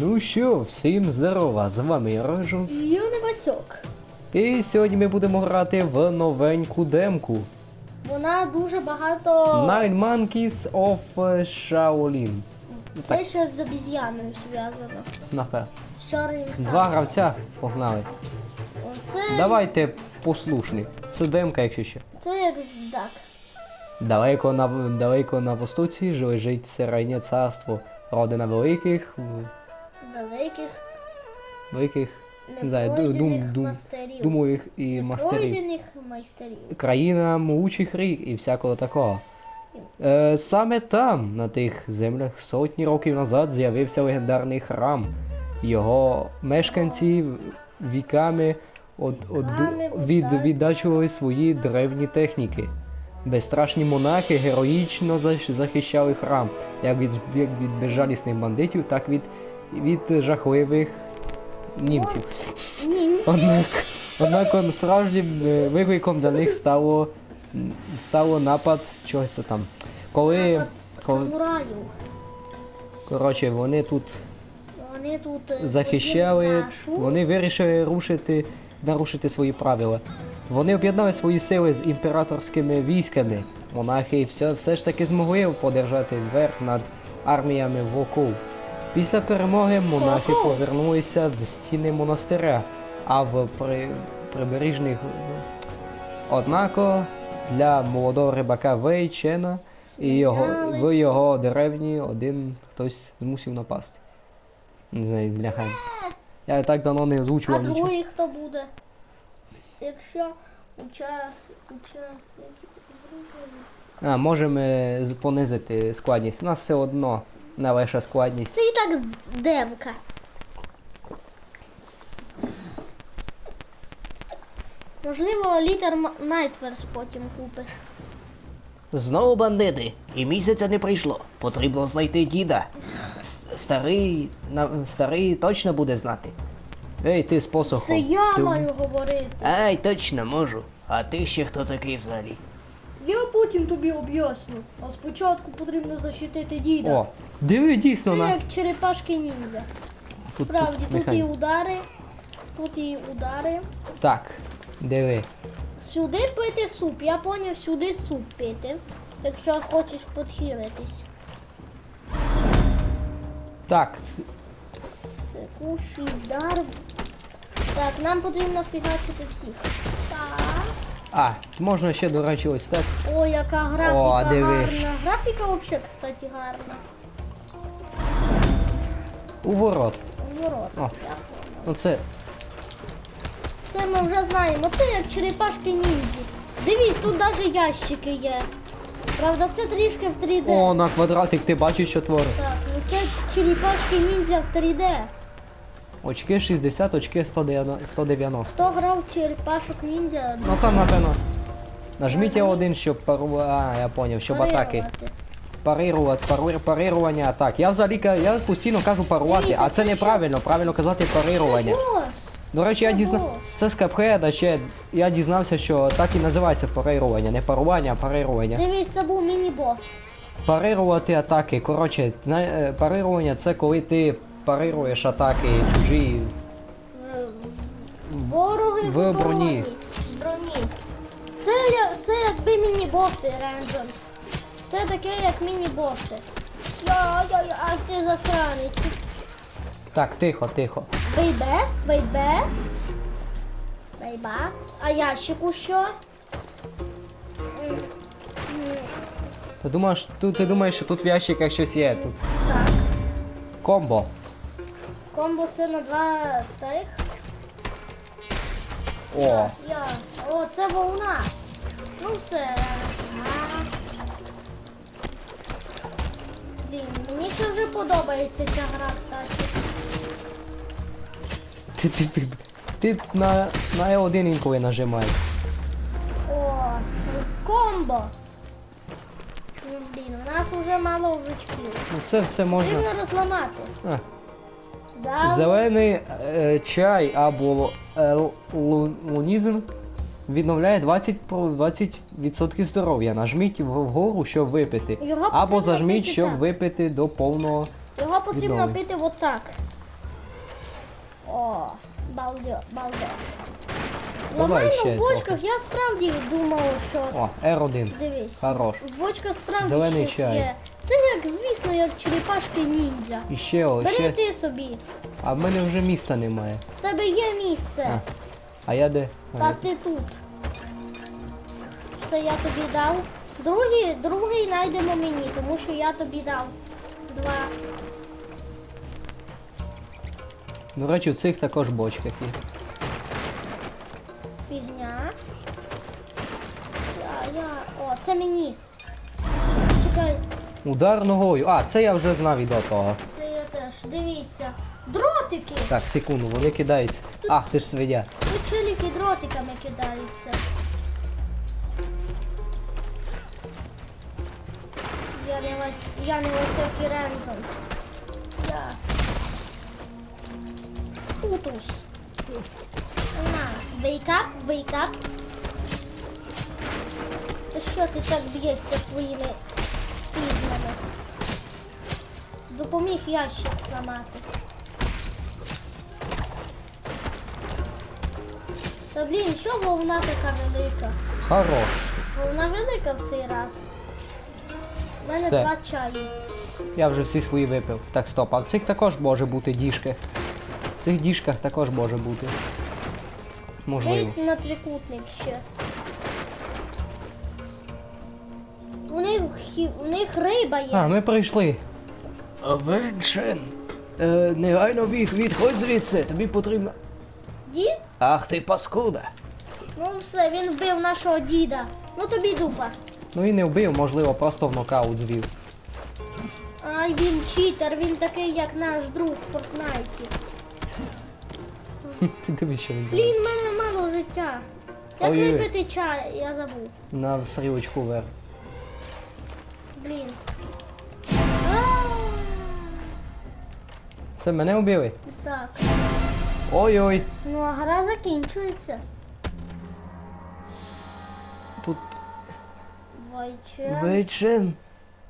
Ну що, всім здорова, з вами Рожус. Юний Васьок. І сьогодні ми будемо грати в новеньку демку. Вона дуже багато. Nine Monkeys of Shaolin. Це Так, ще з обіз'яною зв'язано. напевно. З чорним Два гравця погнали. Оце, Давайте послушні. Це демка, якщо що. це як з Дак. Далеко на далеко на востоці лежить середнє царство. Родина великих, Великих великих не знаю, дум, дум, думових і мастерів. Майстерів. країна могучих рік і всякого такого. Е, саме там, на тих землях, сотні років назад з'явився легендарний храм. Його мешканці віками од, од, від, віддачували свої древні техніки. Безстрашні монахи героїчно захищали храм, як від, як від безжалісних бандитів, так від, від жахливих німців. Німці. Однак, однак справжнім е, викликом для них стало, стало напад чогось то там. Коли, коли коротше, вони тут Вони тут е, захищали, вони вирішили рушити, нарушити свої правила. Вони об'єднали свої сили з імператорськими військами. Монахи все, все ж таки змогли подержати верх над арміями воков. Після перемоги монахи повернулися в стіни монастиря, а в при, прибережних. Однако для молодого рибака Вей Чена і його, в його деревні один хтось змусив напасти. Не знаю, бляха. Я так давно не озвучував нічого. другий хто буде? Якщо учас... учасники... А, можемо понизити складність. У нас все одно не лише складність. Це і так демка. Можливо, літер Найтверс потім купиш. Знову бандити, і місяця не прийшло. Потрібно знайти діда. С- Старий, на, старий точно буде знати. Ей, ти з посохом. Це я Ти- маю говорити. Ай, точно можу. А ти ще хто такий взагалі? Я потім тобі об'ясню. А спочатку потрібно защитити діда. О, диви дійсно Це на. як черепашки ніндзя. Тут, Справді, тут тут і удари, тут і удари. Так, диви. Сюди пити суп. Я поняв, сюди суп пити. Якщо хочеш підхилитись. Так, Секущий удар. Так, нам потрібно фігачити всіх. Так. а, можна ще, до речі, ось так. О, яка графіка О, диви. гарна. Графіка взагалі, кстати, гарна. У ворот. Ворот. О. Я. Ну це. Ми вже знаємо. Це як черепашки ніндзі. Дивись, тут навіть ящики є. Правда, це трішки в 3D. О, на квадратик ти бачиш, що творить. Так, ну це черепашки ніндзя в 3D. Очки 60, очки 190. 190. Хто грав черепашок ніндзя? Ну там, напевно. Нажміть один, щоб пару... А, я поняв, щоб атаки. парирувати. Парирувати, парир, парирування атак. Я взагалі я постійно кажу парувати, а це неправильно. Правильно казати парирування. До речі, я це дізна... бос. Це з капхеда ще я дізнався, що так і називається парирування. Не парування, а парирування. Дивись, це був міні-бос. Парирувати атаки. Коротше, е, парирування це коли ти парируєш атаки чужі. Вороги В броні. броні. Це, це якби міні-боси Ренджонс. Це таке як міні-боси. Я, ай ти засранець. Так, тихо, тихо. Бейбе, бейбе. Бейба. А ящику що? М, Ти думаєш, тут ти думаєш, що тут в ящиках щось є. Тут Так. комбо. Комбо це на два старих. О, Я. О, це волна. Ну все. Ага. Блін, мені вже подобається ця гра, кстати. ти, ти, ти, ти на, на L1 інколи нажимаєш. О, комбо. Ну, Блін, у нас вже мало вжичків. Ну все, все можна. Потрібно розламати. А, Да, Зелений е, чай або е, лу- лунізм відновляє 20, про- 20% здоров'я. Нажміть вгору, щоб випити. Його Або потрібно зажміть, пити щоб так. випити до повного. Його потрібно відновлення. пити отак. О, балдеж, балдеж. Давай Нормально ще в бочках я справді думав, що. О, R1. Дивись. Хорош. В бочках справді Зелений щось чай. є. Це як, звісно, як черепашки ніндзя. І ще о, ще. ти собі. А в мене вже міста немає. В тебе є місце. А, а я де? Та ти тут. Все я тобі дав. Другий, другий знайдемо мені, тому що я тобі дав. Два. До речі, в цих також бочках є. Фігня. Я, я. О, це мені. Чекай, Удар ногою. А, це я вже знав і до того. це я теж. Дивіться. Дротики! Так, секунду, вони кидаються. Ах, ти ж свиня. Тут челіки дротиками кидаються. Я не вась, я не високий рентанс. Я. Утус. На, вейкап, вейкап. Та що ти так б'єшся своїми пізнями? Допоміг ящик зламати. Та блін, що вовна така велика? Хорош. Вовна велика в цей раз. У мене Все. два чаї. Я вже всі свої випив. Так, стоп, а в цих також може бути діжки. В цих діжках також може бути. Можливо. Вийдь на трикутник ще. У них, хі- у них риба є. А, ми прийшли. Венчен. Е, негайно від, відходь звідси, тобі потрібно. Дід? Ах ти паскуда. Ну все, він вбив нашого діда. Ну тобі дупа. Ну і не вбив, можливо, просто в нокаут звів. Ай, він читер, він такий, як наш друг в Фортнайті. Ти дивись, що він. Блін, в мене мало життя. Як Ой-ой-ой. випити чай, я забув. На стрілочку вверх. Блін. А, Це мене вбили? Так. Ой-ой. Ну а гра закінчується. Тут Вайче. Вейчен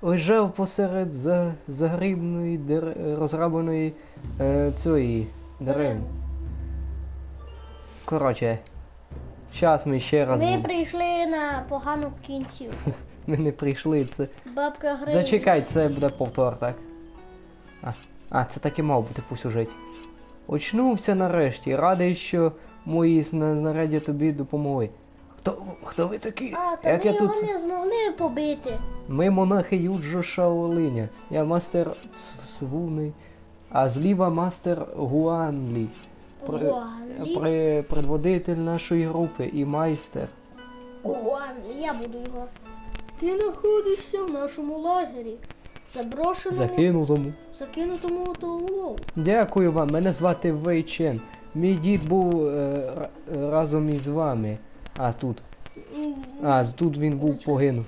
лежав посеред за, загрібної дер... розграбленої е, цієї деревні. Коротше, зараз ми ще раз. Ми будемо. прийшли на погану кінцівку. Ми не прийшли. Це. Бабка гри. Зачекай, це буде повтор, так? А, а це так і мав бути по сюжеті. Очнувся нарешті. Радий, що мої зна- знаряддя тобі допомогли. Хто, хто ви такі? А, та Як ми я його тут? не змогли побити. Ми монахи Юджо Шаолиня. Я мастер Свуни, а зліва мастер Гуанлі. При- Гуанлі? при- предводитель нашої групи і майстер. Гуан, я буду його. Ти знаходишся в нашому лагері. Заброшеному, Закинутому. закинутому autolov. Дякую вам, мене звати Вей Чен. Мій дід був е, разом із вами. А тут. А, тут він був погинув.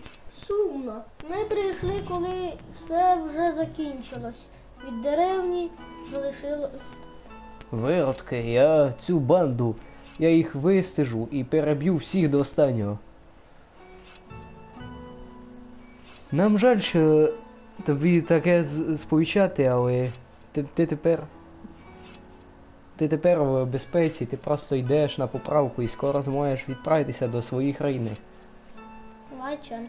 Сумно. Ми прийшли, коли все вже закінчилось. Від деревні залишило. Виродки, я цю банду. Я їх вистежу і переб'ю всіх до останнього. Нам жаль, що тобі таке сповіщати, але ти, ти тепер. Ти тепер в безпеці, ти просто йдеш на поправку і скоро зможеш відправитися до своєї країни. Вайчен.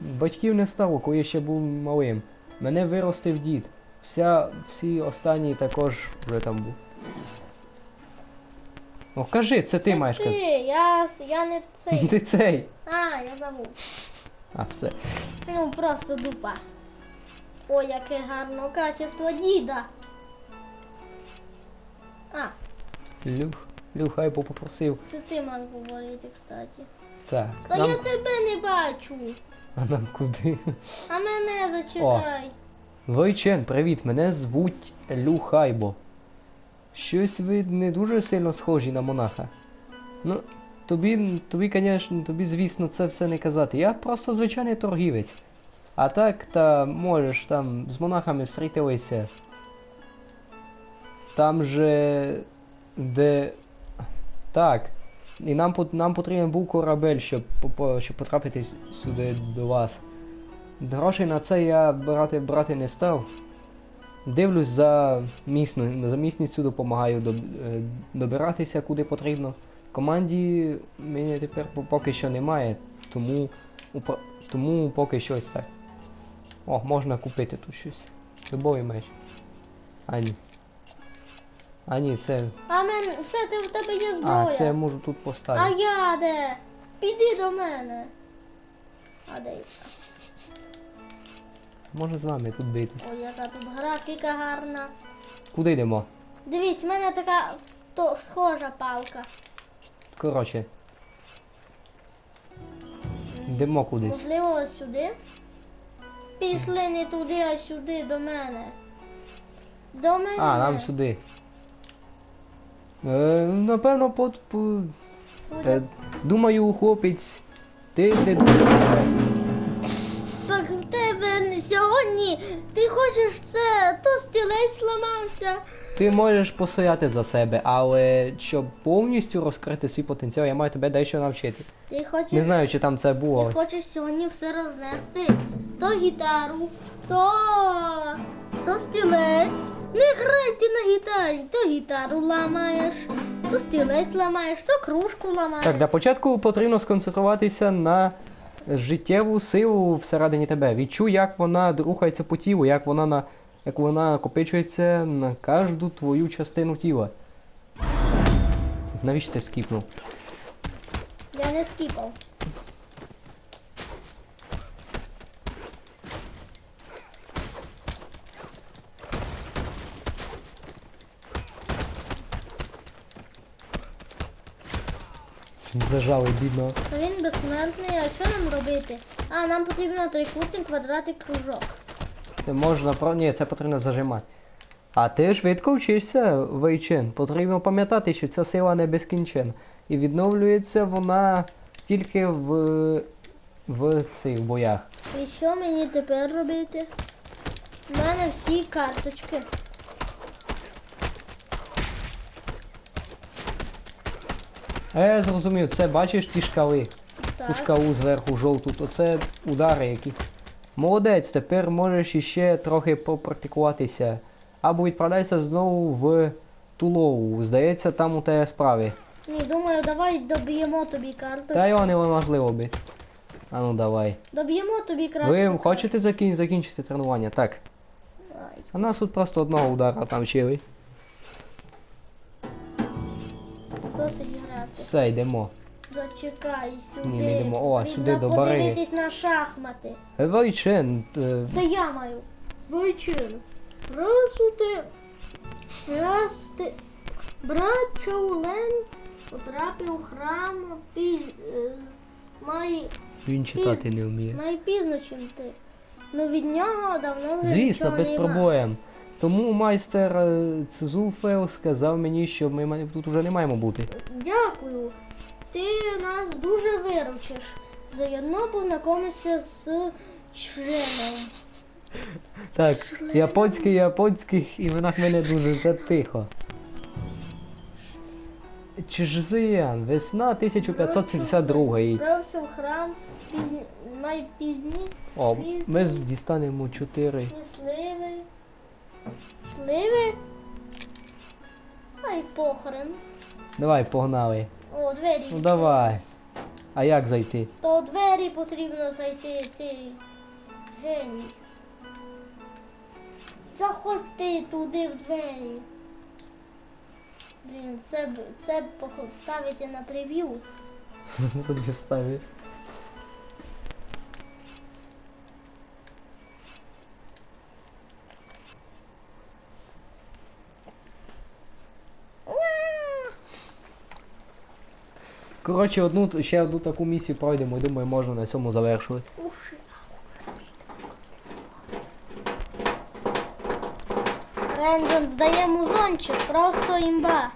Батьків не стало, коли я ще був малим. Мене виростив дід. Вся, всі останні також вже там був. О, кажи, це ти маєш Ти, казати. я, я не цей. Ти цей. А, я забув. А, все. Ну, просто дупа. Ой, яке гарне качество діда. А, Люх, Люхай попросив. це ти мав говорити, кстати. Так. Та Нам... я тебе не бачу. А нам куди? А мене зачекай. Войчен, привіт, мене звуть Люхайбо. Щось ви не дуже сильно схожі на монаха. Ну, тобі, тобі, конечно, тобі, звісно, це все не казати. Я просто звичайний торгівець. А так, та можеш там з монахами встрітилися. Там же. де. Так. І нам, нам потрібен був корабель, щоб, щоб потрапити сюди до вас. Грошей на це я брати, брати не став. Дивлюсь за, місно, за місністю, допомагаю доб, е, добиратися куди потрібно. Команді мені тепер поки що немає, тому, тому поки що ось так. О, можна купити тут щось. Любовий меч. А ні. А ні, це. А мен, все, ти в тебе є А, це я можу тут поставити. А я де? Піди до мене. А де? я? Може з вами тут битись. Ой, яка тут графіка гарна. Куди йдемо? Дивіться, в мене така то, схожа палка. Коротше. Йдемо кудись. Можливо, ось сюди. Пішли не туди, а сюди до мене. До мене. А, нам сюди. Е, напевно, под... по, е, думаю, хлопець, ти, ти не сьогодні. Ти хочеш це, то стілець зламався. Ти можеш постояти за себе, але щоб повністю розкрити свій потенціал, я маю тебе дещо навчити. Ти хочеш, Не знаю, чи там це було. ти хочеш сьогодні все рознести. То гітару, то, то стілець. Не грай ти на гітарі, то гітару ламаєш, то стілець ламаєш, то кружку ламаєш. Так, для початку потрібно сконцентруватися на життєву силу всередині тебе. Відчуй, як вона рухається по тілу, як вона на. як вона накопичується на кожну твою частину тіла. Навіщо ти скіпнув? Я не скіпав. Зажали, бідно. Він безсмертний, а що нам робити? А, нам потрібно трикутник, квадратик, кружок. Це можна про. Ні, це потрібно зажимати. А ти швидко вчишся, Вейчин. Потрібно пам'ятати, що ця сила не безкінченна. І відновлюється вона тільки в. в цих боях. І що мені тепер робити? У мене всі карточки. А я зрозумів, це бачиш ті шкали. Ту Так. шкалу зверху жовту, то це удари які. Молодець, тепер можеш іще трохи попрактикуватися. Або відправляйся знову в Тулову. Здається, там у тебе справи. Ні, думаю, давай доб'ємо тобі карточку. Та його неможливо бити. А ну давай. Доб'ємо тобі краще. Ви хочете закін... закінчити тренування? Так. Ай, А нас тут просто одного удара там вчили. Досить грати. Все, йдемо. Зачекай сюди. Ні, не йдемо. О, Потрібно сюди, до бариги. подивитись на шахмати. Войчен, е, Це я маю. Войчин. Раз у те. Раз ти. Брат Чаулен потрапив у храм піз... е, май... він читати не вміє. май пізно, чим ти. Ну від нього давно вже Звісно, нічого без нема. проблем. Тому майстер е, Цзуфел сказав мені, що ми тут уже не маємо бути. Дякую. Ти нас дуже виручиш. Заодно познайомишся з членом. Так, японський японських іменах мене дуже тихо. Чжзиян, весна 1572. Вправся в храм пізні... май пізні О, ми дістанемо 4. і сливи. Ай похрен. Давай, погнали. О, двері. Ну давай. А як зайти? То двері потрібно зайти, ти геній. Заходь ти туди в двері. Блін, це б це б пох- ставити на прев'ю. Собі вставив. Коротше, одну ще одну таку місію пройдемо і думаю, можна на цьому завершувати. Уши. Ренджон здає музончик, просто імба.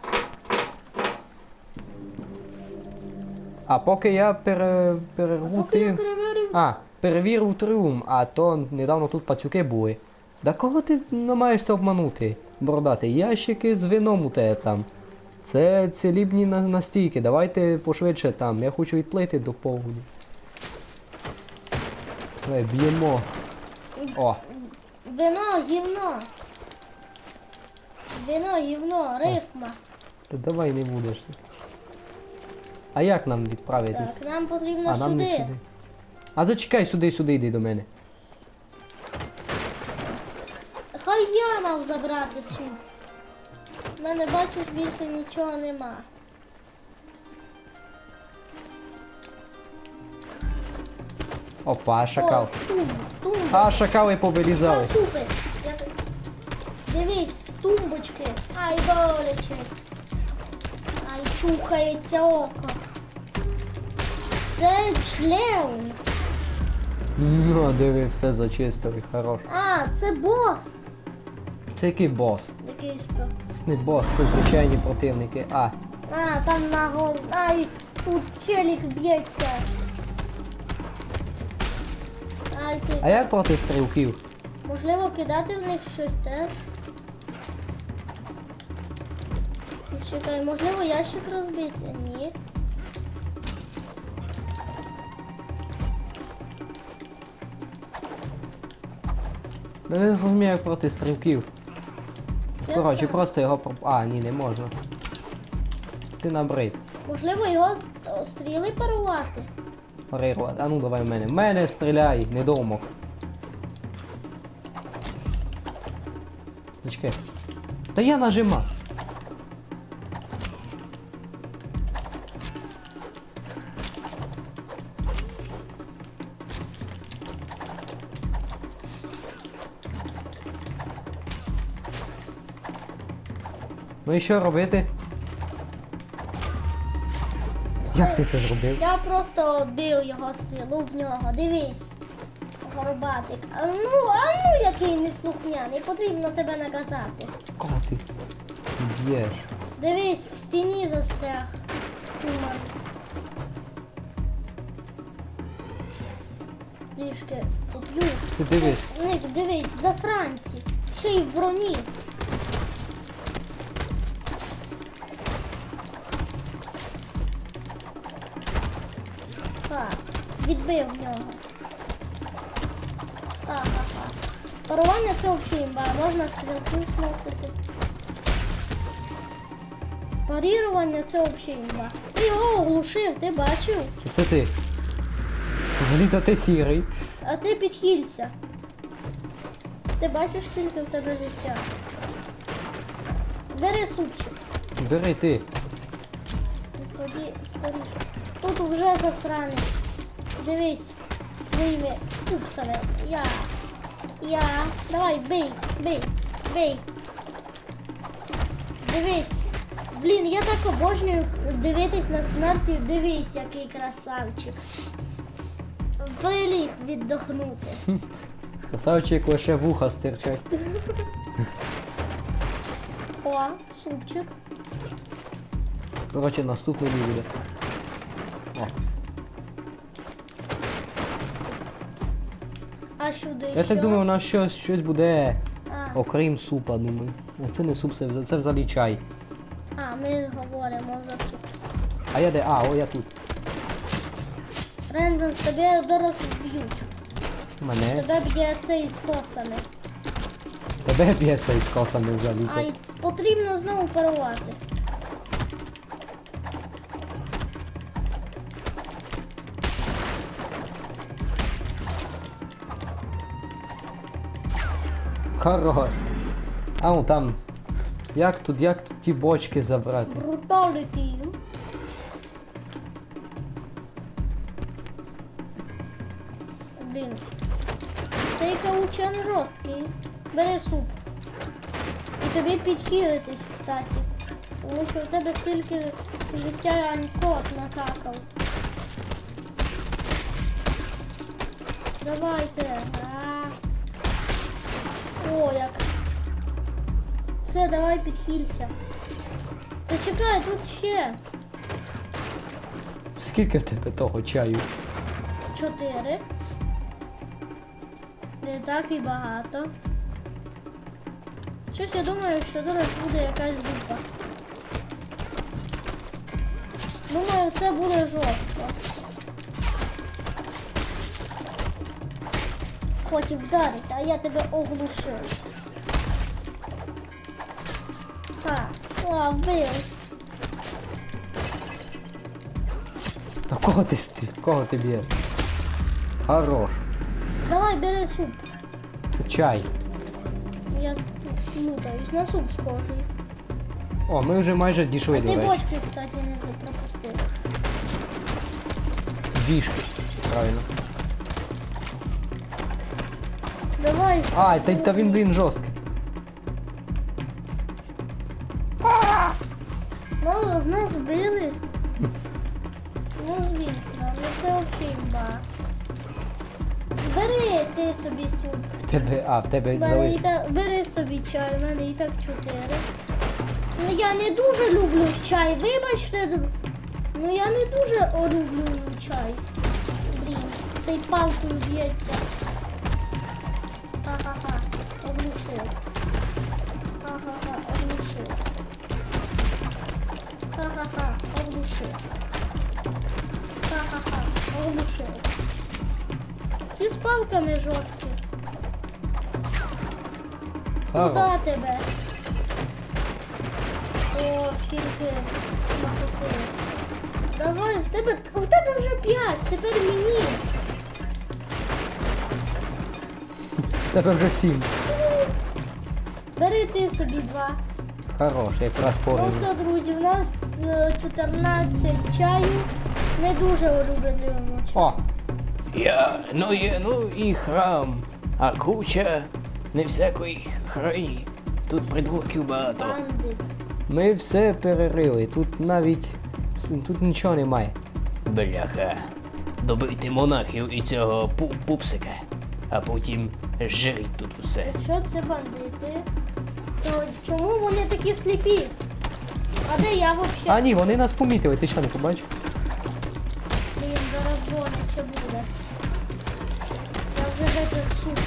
А поки я пере, перерву Поки я ти. А, перевірив трюм, а то недавно тут пацюки були. Да кого ти намагаєшся обманути? Бородатий, ящики з вином у тебе там. Це целібні на- настійки, давайте пошвидше там. Я хочу відплити до повні. Давай, б'ємо. О, Вино, гівно. Вино, гівно, рифма. Та давай не будеш. А як нам відправитись? Так, нам потрібно а нам не сюди. сюди. А зачекай сюди, сюди йди до мене. Хай я мав забрати суп. Мене бачиш більше нічого нема. Опа, шакал. О, тумб, тумб. А, шакали повилізали. Супер. Я... Дивись, тумбочки. Ай, боляче. Ай, чухається око. Це член. Ну, диви, все зачистили, хорош. А, це бос. Це який бос? Якийсь то. Це не бос, це звичайні противники. А, А, там на. Ай, тут челік б'ється. Ай, ти. а як проти стрілків? Можливо, кидати в них щось теж. Чекай, можливо, ящик розбити? Ні. Ну не зрозумію, як проти стрілків. Коротше, просто його проп... А, ні, не можна. Ти набрид. Можливо, його з- стріли парувати? Парирувати. А ну давай в мене. В мене стріляй, недоумок. Зачекай. Та я нажима. Ну і що робити? Як ти це зробив? Я просто бив його силу в нього. Дивись. Горбатик. А ну, а ну який неслухняний, потрібно тебе наказати. Кого ти б'єш? Дивись, в стіні застряг. Туман. Трішки куплю. Ти дивись. Ник, дивись, засранці. Ще й в броні. Так, відбив нього. Так, так, так. Парування це взагалі імба, можна стрілків сносити. Парірування це взагалі імба. Ти його оглушив, ти бачив? Це ти? Взагалі-то ти сірий. А ти підхилься. Ти бачиш, скільки в тебе життя. Бери супчик. Бери ти. Ході скоріше. Тут вже засранець. Дивись своїми пупсами. Я. Я. Давай, бий, бий, бий. Дивись. Блін, я так обожнюю дивитись на смерті. Дивись, який красавчик. Приліг віддохнути. Красавчик лише вуха стирчать. О, супчик. Коротше, наступний буде. Сюди Я так думаю, у нас щось, щось буде А, окрім супа, думаю. Це не суп, це, це взагалі чай. а, ми говоримо за суп. А я де? А, о, я тут. Рендон, тебе зараз б'ють. Мене. Тебе б'є цей з косами. Тебе б'ється із косами взагалі. А потрібно знову парувати. Хорош. А ну там. Як тут, як тут ті бочки забрати? Бруталіті. Блін. Цей каучан жорсткий. Бери суп. І тобі підхилитись, кстати. Тому що в тебе стільки життя анькот накакав. Давайте. А. О, як. Все, давай підхилься. Та чекай, тут ще. Скільки в тебе того чаю? Чотири. Не так і багато. Щось я думаю, що зараз буде якась дупа. Думаю, це буде жорстко. Хотів вдарити, а я тебе оглушив. Ха-ха. О, вбив. Та кого ти сти? Кого ти б'єш? Хорош. Давай, бери суп. Це чай. Я плутаюсь, на суп схожий. О, ми вже майже дійшли А до ти речі. бочки, кстати, не пропустив. Вішки. Правильно. Давай. А, та, та він, блін, жорсткий. Ну, з нас вбили. Ну, звісно, ну це ба. Бери ти собі суп. В тебе, а, в тебе Бери, і зали. та- бери собі чай, у мене і так чотири. Ну я не дуже люблю чай, вибачте. дру- Ну я не дуже о, люблю чай. Блін, цей палкою б'ється. Ха-ха-ха, оглушив. Ха-ха-ха, оглушив. Ха-ха-ха, оглушив. Ха-ха-ха, оглушив. Ці з палками жорсткі. Куда тебе? О, скільки смакоти. Давай, в тебе, у тебе вже п'ять, тепер мені. Тебе вже сім. Бери ти собі два. Хорош, якраз Ну порівну. все, друзі, у нас е, 14 чаю. Ми дуже улюблюємо чай. О! Я, ну є, ну і храм, а куча не всякої храні. Тут придурків багато. Бандит. Ми все перерили, тут навіть с- тут нічого немає. Бляха. Добити монахів і цього пу- пупсика, а потім жріть тут усе. Якщо це бандити, то чому вони такі сліпі? А де я взагалі? А ні, вони нас помітили, ти що не побачив? Блін, зараз боляче буде. Я вже суп.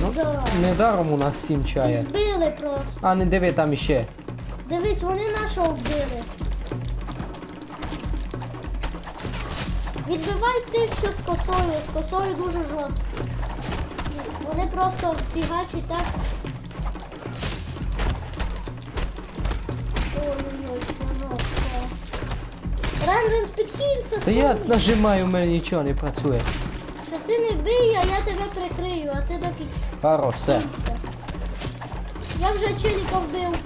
Ну, Да. недаром у нас сім І чає. збили просто. А не диви там іще. Дивись, вони нашого вбили. Відбивай тих, що з косою. З косою дуже жорстко. Вони просто фігачать так. Ой-ой-ой, жорстко. Ранжен підхилься, Та я нажимаю, у мене нічого не працює. Що ти не бий, а я тебе прикрию, а ти доки Хорош, все. Я вже челіка вбив.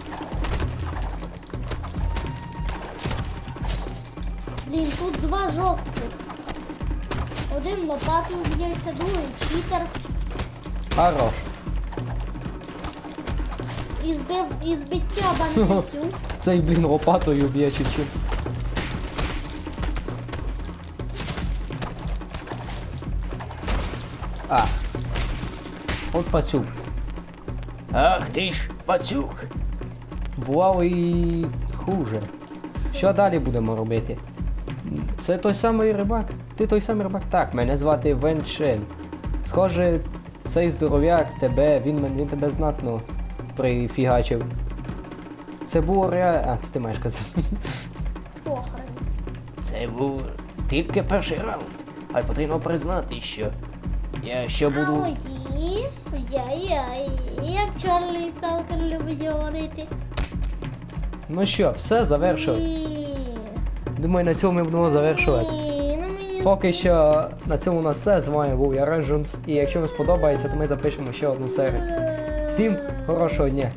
Блін, тут два жорстких. Один лопатою б'ється, другий читер. Хорош. І збив і збиття бандитів. Цей, блін, лопатою б'є чи чим. А. От пацюк. Ах ти ж, пацюк. Бувало і хуже. Що далі будемо робити? Це той самий рибак? Ти той самий рибак? Так, мене звати Венчен. Схоже, цей здоров'як тебе, він, він тебе знатно прифігачив. Це було реально. А, це ти маєш казати. Похрен. Це був тільки перший раунд. А потрібно признати, що я що буду. Як Чарлі Сталкер любить говорити. Ну що, все завершили. Думаю, на цьому ми будемо завершувати. Поки що на цьому у нас все. З вами був я Ренжунс. І якщо вам сподобається, то ми запишемо ще одну серію. Всім хорошого дня!